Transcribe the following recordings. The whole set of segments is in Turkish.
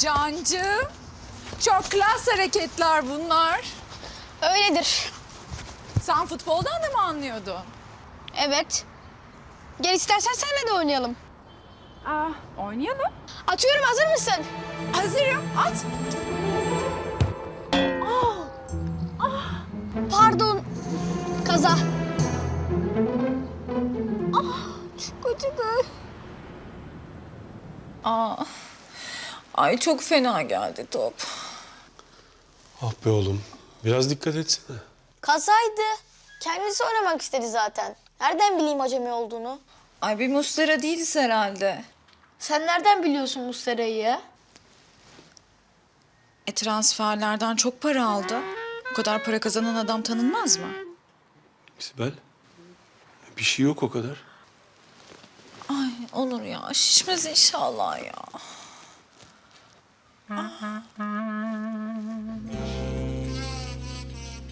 Cancığım. Çok klas hareketler bunlar. Öyledir. Sen futboldan da mı anlıyordun? Evet. Gel istersen seninle de oynayalım. Aa, oynayalım. Atıyorum hazır mısın? Hazırım. At. Pardon. Kaza. Ah, çok acıdı. Aa. Ay çok fena geldi top. Ah be oğlum. Biraz dikkat etsene. Kazaydı. Kendisi oynamak istedi zaten. Nereden bileyim acemi olduğunu? Ay bir mustera değiliz herhalde. Sen nereden biliyorsun Muslera'yı ya? E transferlerden çok para aldı. O kadar para kazanan adam tanınmaz mı? Sibel. Bir şey yok o kadar. Ay olur ya. Şişmez inşallah ya.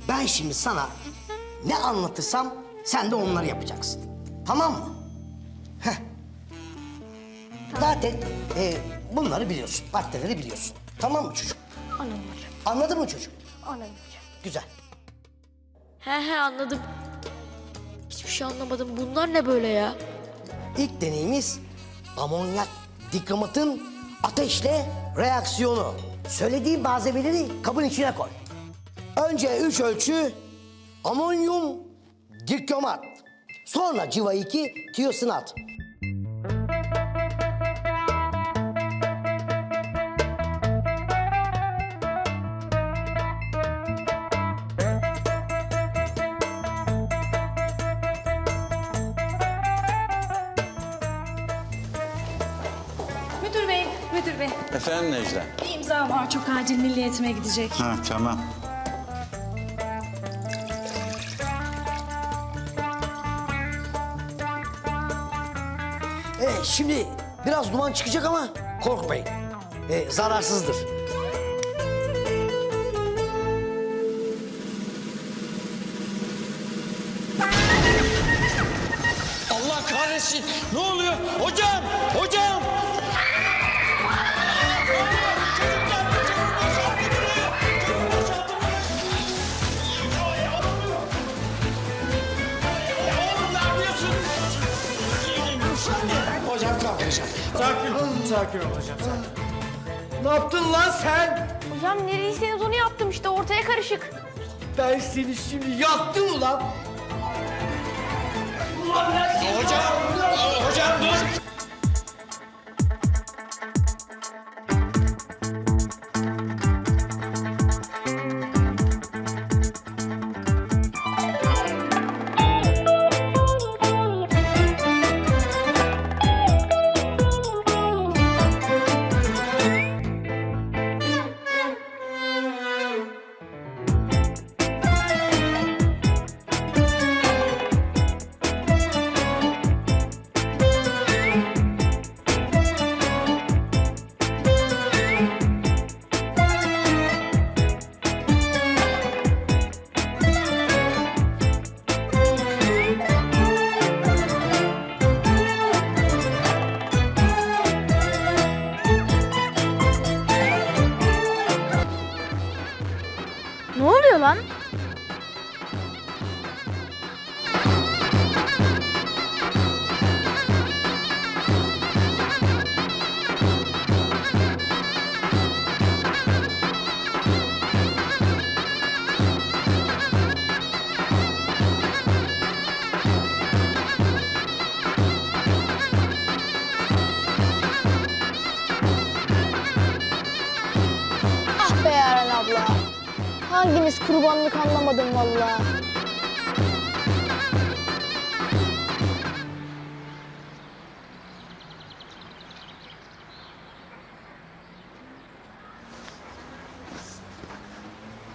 Ben şimdi sana ne anlatırsam sen de onları yapacaksın. Tamam mı? Heh. Zaten e, bunları biliyorsun. Maddeleri biliyorsun. Tamam mı çocuk? Anladım. Anladın mı çocuk? Anladım. Güzel. He he anladım. Hiçbir şey anlamadım. Bunlar ne böyle ya? İlk deneyimiz amonyak dikamatın ateşle reaksiyonu. Söylediğim malzemeleri kabın içine koy. Önce üç ölçü amonyum dikamat. Sonra civa 2 tiyosinat. Müdür bey. Efendim Necla? Bir imza var, çok acil milli eğitime gidecek. Ha tamam. Ee, şimdi biraz duman çıkacak ama korkmayın. Ee, zararsızdır. Allah kahretsin. Ne oluyor? Hocam! Hocam! Sakin ol, hocam, sakin. Ne yaptın lan sen? Hocam nereyseniz onu yaptım işte ortaya karışık. Ben seni şimdi yaktım ulan. Ulan ben seni... Hocam! Hocam dur! Lan? Hanginiz kurbanlık anlamadım vallahi.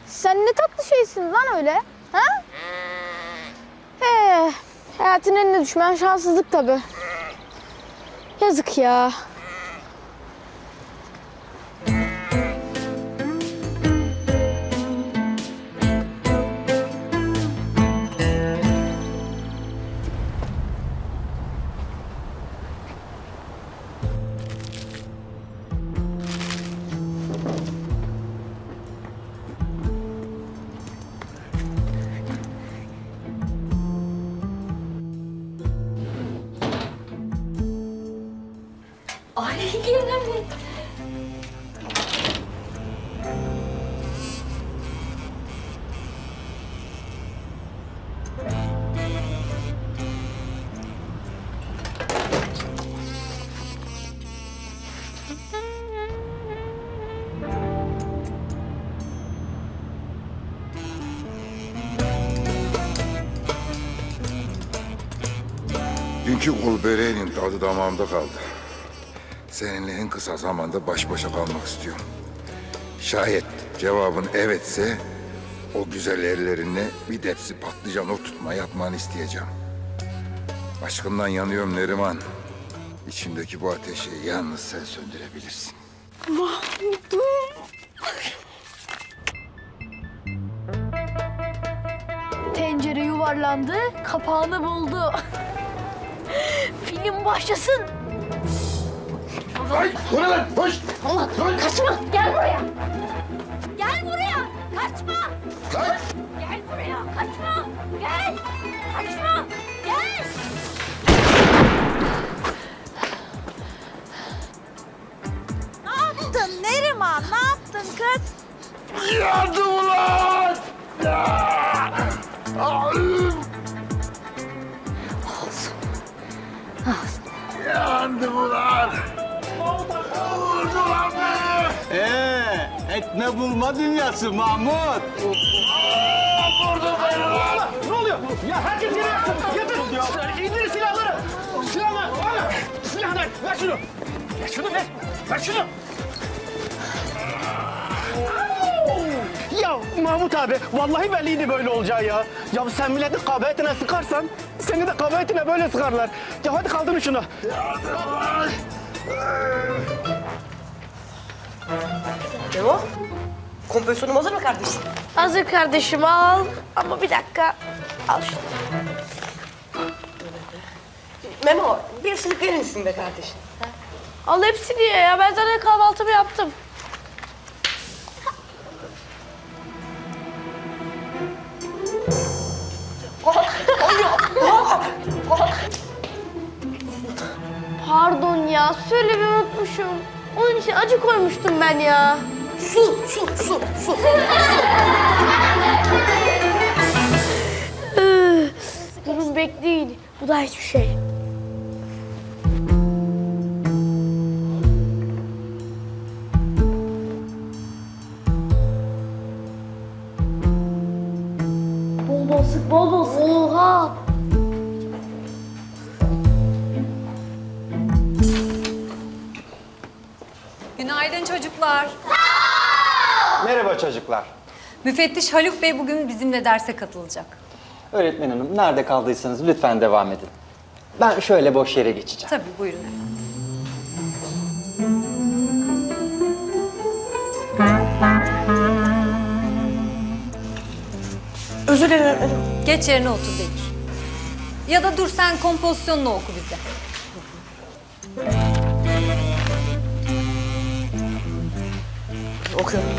Sen ne tatlı şeysin lan öyle. Ha? He, hayatın eline düşmen şanssızlık tabii. Yazık ya. Mi? Dünkü kul tadı damağımda kaldı. Seninle en kısa zamanda baş başa kalmak istiyorum. Şayet cevabın evetse o güzel ellerinle bir tepsi patlıcan oturtma yapmanı isteyeceğim. Aşkından yanıyorum Neriman. İçimdeki bu ateşi yalnız sen söndürebilirsin. Tencere yuvarlandı, kapağını buldu. Film başlasın. Ay, bu ne lan? Hoş! Allah kaçma, gel buraya. Gel buraya, kaçma. Gel buraya, kaçma. Gel, kaçma, gel. Ne yaptın Neriman? Ne yaptın kız? Yardım ulan! Yandım ulan! Ee, etme bulma dünyası Mahmut. Vurdu beni lan! Ne oluyor? Ya herkes yere yatsın. Yatın. İndir silahları. Silahlar. Silahlar. Ver şunu. Ver şunu ver. Ver şunu. Ya Mahmut abi, vallahi belliydi böyle olacağı ya. Ya sen milletin kabahatine sıkarsan, seni de kabahatine böyle sıkarlar. Ya hadi kaldırın şunu. Memo, kompozisyonum hazır mı kardeşim? Hazır kardeşim al. Ama bir dakika. Al şunu. Memo, bir ıslık verir misin be kardeşim? Al hepsini ye ya. Ben zaten kahvaltımı yaptım. Pardon ya. Söylemeyi unutmuşum. Onun için acı koymuştum ben ya. Su, su, su, su. Durun bekleyin. Bu da hiçbir şey. Çocuklar. Merhaba çocuklar. Müfettiş Haluk Bey bugün bizimle derse katılacak. Öğretmen hanım nerede kaldıysanız lütfen devam edin. Ben şöyle boş yere geçeceğim. Tabii buyurun efendim. Özür dilerim. Geç yerine otur Bekir. Ya da dur sen kompozisyonunu oku bize. Okuyorum.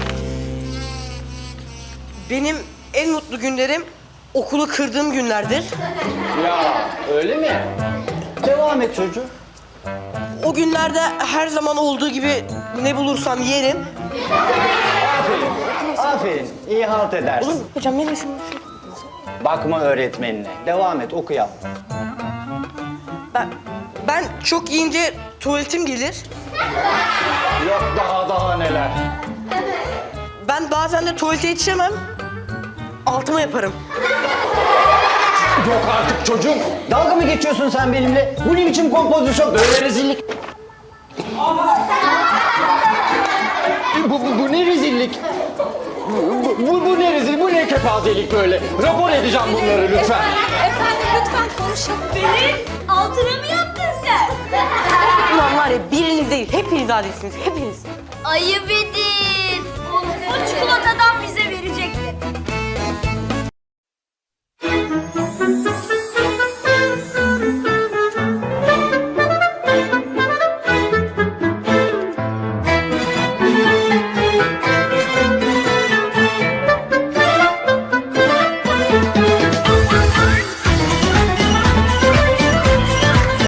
Benim en mutlu günlerim okulu kırdığım günlerdir. Ya öyle mi? Devam et çocuğum. O günlerde her zaman olduğu gibi ne bulursam yerim. Aferin. iyi halt edersin. Olur mu? Hocam benim isim Bakma öğretmenine. Devam et okuyalım. Ben, ben çok yiyince tuvaletim gelir. Yok daha daha neler. Ben bazen de tuvalete yetişemem. Altıma yaparım. Yok artık çocuğum. Dalga mı geçiyorsun sen benimle? Bu ne biçim kompozisyon? Böyle rezillik. bu, bu, bu ne rezillik? Bu, bu, bu ne rezil, bu ne kepazelik böyle? Rapor edeceğim bunları lütfen. Efendim lütfen konuşalım. Altına mı yaptın sen? Ulan var ya biriniz değil, hepiniz adilsiniz, hepiniz. Ayıp edin. O çikolatadan bize verecekti.